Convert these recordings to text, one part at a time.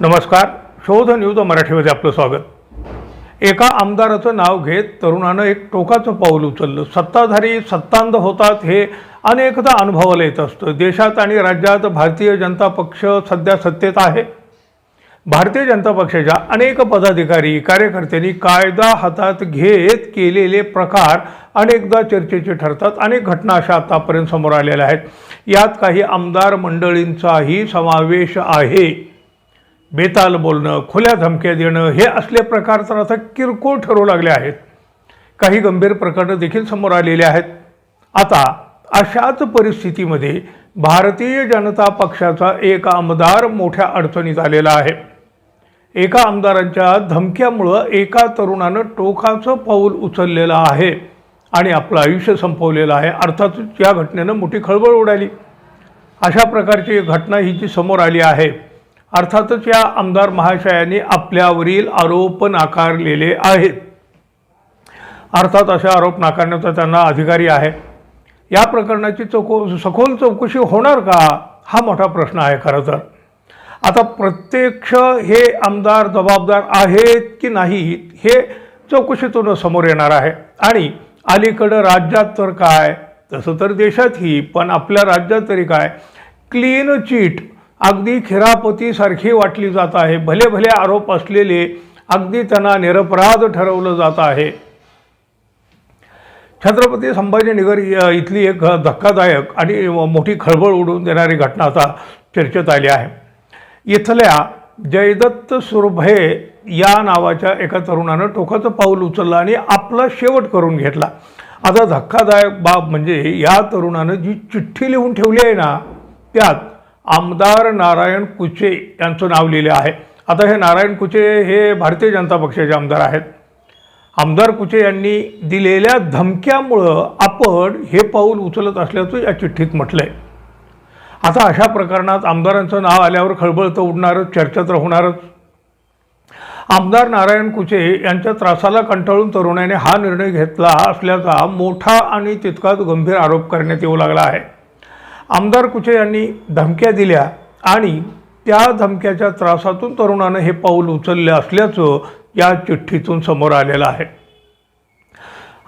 नमस्कार. शोध न्यूज मराठीमध्ये आपलं स्वागत. एका आमदाराचं नाव घेत तरुणानं एक टोकाचं पाऊल उचललं. सत्ताधारी सत्तांध होतात हे अनेकदा अनुभवाला येत असतं. देशात आणि राज्यात भारतीय जनता पक्ष सध्या सत्तेत आहे. भारतीय जनता पक्षाच्या अनेक पदाधिकारी कार्यकर्त्यांनी कायदा हातात घेत केलेले प्रकार अनेकदा चर्चेचे ठरतात. अनेक घटना अशा आतापर्यंत समोर आलेल्या आहेत. यात काही आमदार मंडळींचाही समावेश आहे. बेताल बोलणं खुल्या धमक्या देणं हे असले प्रकार तर आता किरकोळ ठरू लागले आहेत. काही गंभीर प्रकरणं देखील समोर आलेली आहेत. आता अशाच परिस्थितीमध्ये भारतीय जनता पक्षाचा एक आमदार मोठ्या अडचणीत आलेला आहे. एका आमदारांच्या धमक्यामुळं एका तरुणानं टोकाचं पाऊल उचललेलं आहे आणि आपलं आयुष्य संपवलेलं आहे. अर्थातच या घटनेनं मोठी खळबळ उडाली. अशा प्रकारची घटना ही जी समोर आली आहे. अर्थातच या आमदार महाशयांनी आपल्यावरील आरोप नाकारलेले आहेत. अर्थात असे आरोप नाकारण्याचा त्यांना अधिकारी आहे. या प्रकरणाची चौको सखोल चौकशी होणार का? हा मोठा प्रश्न आहे खरं तर. आता प्रत्यक्ष हे आमदार जबाबदार आहेत की नाहीत हे चौकशीतून समोर येणार आहे. आणि अलीकडं राज्यात तर काय? तसं तर देशातही पण आपल्या राज्यात तरी काय? क्लीन चीट अगदी खिरापतीसारखी वाटली जात आहे. भले भले आरोप असलेले अगदी त्यांना निरपराध ठरवलं जात आहे. छत्रपती संभाजीनगर इ- इथली एक धक्कादायक आणि मोठी खळबळ उडवून देणारी घटना आता चर्चेत आली आहे. इथल्या जयदत्त सुरभे या नावाच्या एका तरुणानं टोकाचं पाऊल उचललं आणि आपला शेवट करून घेतला. आता धक्कादायक बाब म्हणजे या तरुणानं जी चिठ्ठी लिहून ठेवली आहे ना त्यात आमदार नारायण कुचे यांचं नाव लिहिले आहे. आता हे नारायण कुचे हे भारतीय जनता पक्षाचे आमदार आहेत. आमदार कुचे यांनी दिलेल्या धमक्यामुळं आपण हे पाऊल उचलत असल्याचं या चिठ्ठीत म्हटलं आहे आता अशा प्रकरणात आमदारांचं नाव आल्यावर खळबळ तर उडणारच चर्चा तर होणारच आमदार नारायण कुचे यांच्या त्रासाला कंटाळून तरुणाने हा निर्णय घेतला असल्याचा मोठा आणि तितकाच गंभीर आरोप करण्यात येऊ लागला आहे. आमदार कुचे यांनी धमक्या दिल्या आणि त्या धमक्याच्या त्रासातून तरुणानं हे पाऊल उचलले असल्याचं या चिठ्ठीतून समोर आलेलं आहे.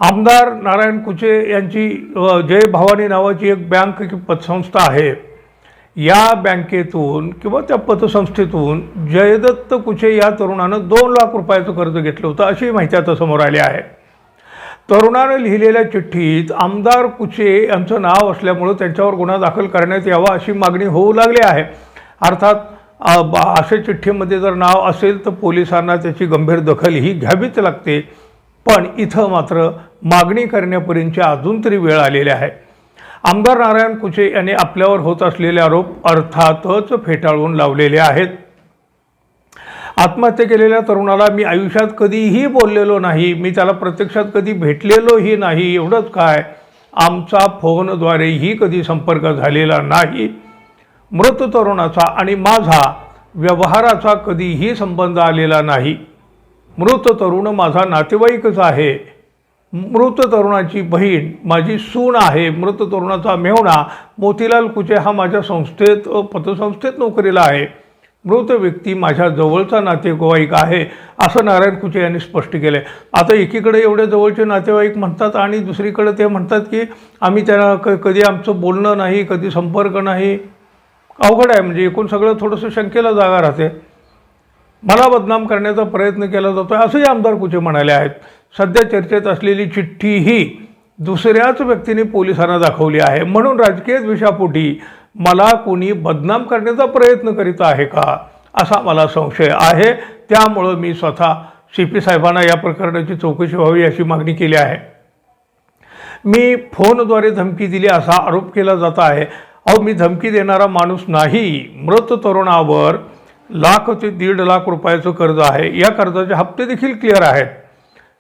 आमदार नारायण कुचे यांची जय भवानी नावाची एक बँक पतसंस्था आहे. या बँकेतून किंवा त्या पतसंस्थेतून जयदत्त कुचे या तरुणानं दोन लाख रुपयाचं कर्ज घेतलं होतं अशी माहिती आता समोर आली आहे. तरुणानं लिहिलेल्या चिठ्ठीत आमदार कुचे यांचं नाव असल्यामुळं त्यांच्यावर गुन्हा दाखल करण्यात यावा अशी मागणी होऊ लागली आहे. अर्थात असे अशा चिठ्ठीमध्ये जर नाव असेल तर पोलिसांना त्याची गंभीर दखल ही घ्यावीच लागते. पण इथं मात्र मागणी करण्यापर्यंतची अजून तरी वेळ आलेली आहे. आमदार नारायण कुचे यांनी आपल्यावर होत असलेले आरोप अर्थातच फेटाळून लावलेले आहेत. आत्महत्या केलेल्या तरुणाला मी आयुष्यात कधीही बोललेलो नाही मी त्याला प्रत्यक्षात कधी भेटलेलोही नाही एवढंच काय? आमचा फोनद्वारेही कधी संपर्क झालेला नाही. मृत तरुणाचा आणि माझा व्यवहाराचा कधीही संबंध आलेला नाही. मृत तरुण माझा नातेवाईकच आहे. मृत तरुणाची बहीण माझी सून आहे. मृत तरुणाचा मेहुणा मोतीलाल कुचे हा माझ्या संस्थेत पतसंस्थेत नोकरीला आहे. मृत व्यक्ती माझ्या जवळचा नातेवाईक आहे असं नारायण कुचे यांनी स्पष्ट केलं आहे आता एकीकडे एवढे जवळचे नातेवाईक म्हणतात आणि दुसरीकडे ते म्हणतात की आम्ही त्यांना क कधी आमचं बोलणं नाही कधी संपर्क नाही. अवघड आहे म्हणजे एकूण सगळं थोडंसं शंकेला जागा राहते. मला बदनाम करण्याचा प्रयत्न केला जातो आहे असंही आमदार कुचे म्हणाले आहेत. सध्या चर्चेत असलेली चिठ्ठी ही दुसऱ्याच व्यक्तीने पोलिसांना दाखवली आहे. म्हणून राजकीय द्वेषापोटी मला कोणी बदनाम करण्याचा प्रयत्न करीत आहे का असा मला संशय आहे. त्यामुळं मी स्वतः सी पी साहेबांना या प्रकरणाची चौकशी व्हावी अशी मागणी केली आहे. मी फोनद्वारे धमकी दिली असा आरोप केला जात आहे. अहो मी धमकी देणारा माणूस नाही. मृत तरुणावर लाख ते दीड लाख रुपयाचं कर्ज आहे. या कर्जाचे हप्ते देखील क्लिअर आहेत.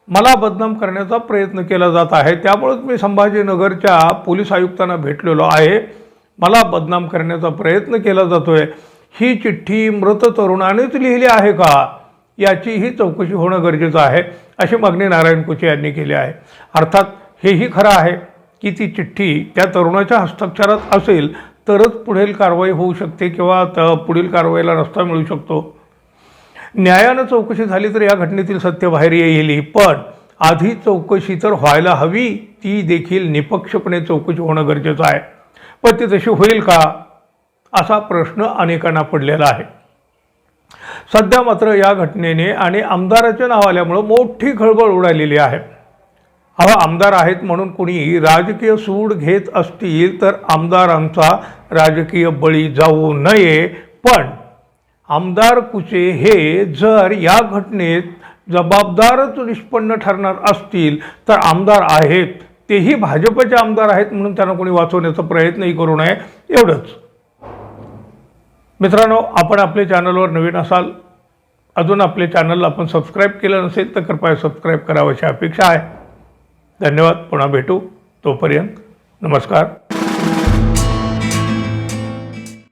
मला बदनाम करण्याचा प्रयत्न केला जात आहे. त्यामुळेच मी संभाजीनगरच्या पोलीस आयुक्तांना भेटलेलो आहे. मला बदनाम करण्याचा प्रयत्न केला जातोय. ही चिठ्ठी मृत तरुणानेच लिहिली आहे का? याचीही चौकशी होणं गरजेचं आहे अशी मागणी नारायण कुचे यांनी केली आहे. अर्थात हेही खरं आहे की ती चिठ्ठी त्या तरुणाच्या हस्ताक्षरात असेल तरच पुढील कारवाई होऊ शकते किंवा त पुढील कारवाईला रस्ता मिळू शकतो. न्यायानं चौकशी झाली तर या घटनेतील सत्य बाहेर येईल पण आधी चौकशी तर व्हायला हवी ती देखील निपक्षपणे चौकशी होणं गरजेचं आहे. पण ती तशी होईल का असा प्रश्न अनेकांना पडलेला आहे. सध्या मात्र या घटनेने आणि आमदाराच्या नाव आल्यामुळं मोठी खळबळ उडालेली आहे. हवा आमदार आहेत म्हणून कुणी राजकीय सूड घेत असतील तर आमदारांचा राजकीय बळी जाऊ नये. पण आमदार कुचे हे जर या घटनेत जबाबदारच निष्पन्न ठरणार असतील तर आमदार आहेत तेही भाजपचे आमदार आहेत म्हणून त्यांना कोणी वाचवण्याचा प्रयत्नही करू नये एवढंच. मित्रांनो आपण आपल्या चॅनलवर नवीन असाल अजून आपल्या चॅनलला आपण सबस्क्राईब केलं नसेल तर कृपया सबस्क्राईब करावं अशी अपेक्षा आहे. धन्यवाद पुन्हा भेटू. तोपर्यंत नमस्कार.